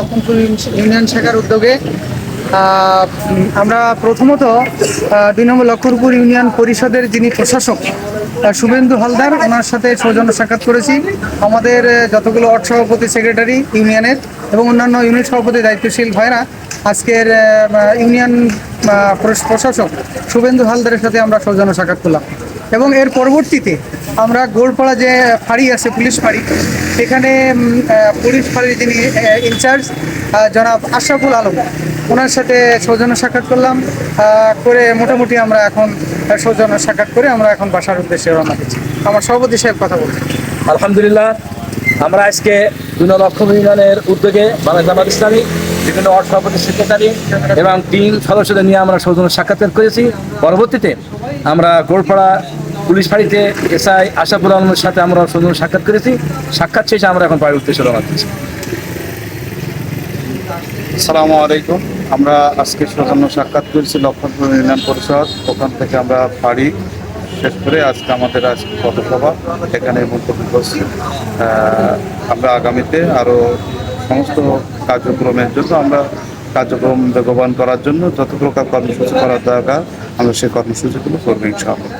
Lakshmanpur union শাখার উদ্যোগে আমরা প্রথমত দুই নম্বর লক্ষণপুর ইউনিয়ন পরিষদের যিনি প্রশাসক শুভেন্দু হালদার, ওনার সাথে সৌজন্য সাক্ষাৎ করেছি। আমাদের যতগুলো অর্থ সভাপতি সেক্রেটারি ইউনিয়নের এবং অন্যান্য ইউনিট সভাপতি দায়িত্বশীল ভাইরা আজকের ইউনিয়ন প্রশাসক শুভেন্দু হালদারের সাথে আমরা সৌজন্য সাক্ষাৎ করলাম। এবং এর পরবর্তীতে আমরা গোলপাড়া যে ফাঁড়ি আছে, পুলিশ ফাঁড়ি সেখানে পুলিশ ফাঁড়ির যিনি ইনচার্জ জনাব আশরাফুল আলম, ওনার সাথে সৌজন্য সাক্ষাৎ করলাম করে মোটামুটি আমরা এখন সৌজন্য সাক্ষাৎ করে আমরা এখন বাসার উদ্দেশ্যে রওনা দিচ্ছি। আমার সভাপতি সাহেব কথা বলছি আলহামদুলিল্লাহ, আমরা আজকে দুই লক্ষ ইউনিয়নের উদ্যোগে বাংলা জামাত ইসলামী, বিভিন্ন সভাপতি সেক্রেটারি এবং টিম সদস্যদের নিয়ে আমরা সৌজন্য সাক্ষাৎকার করেছি। পরবর্তীতে আমরা গোলপাড়া পুলিশ ফাঁড়িতে এসআই আশাফুল আলমের সাথে আমরা সৌজন্য সাক্ষাৎ করেছি। সাক্ষাৎ শেষে আমরা এখন বাড়ির উদ্দেশ্যে রওনা দিচ্ছি আসসালামু আলাইকুম। আমরা আজকে সৌজন্য সাক্ষাৎ করেছি লক্ষণপুর ইউনিয়ন পরিষদ। ওখান থেকে আমরা বাড়ি শেষ করে আজকে আমাদের আজকে পথসভা। এখানে মন্তব্য করছি আমরা আগামীতে আরও সমস্ত কার্যক্রমের জন্য আমরা কার্যক্রম বেগবান করার জন্য যত প্রকার কর্মসূচি করার দরকার, আমরা সেই কর্মসূচিগুলো করব ইনশাআল্লাহ।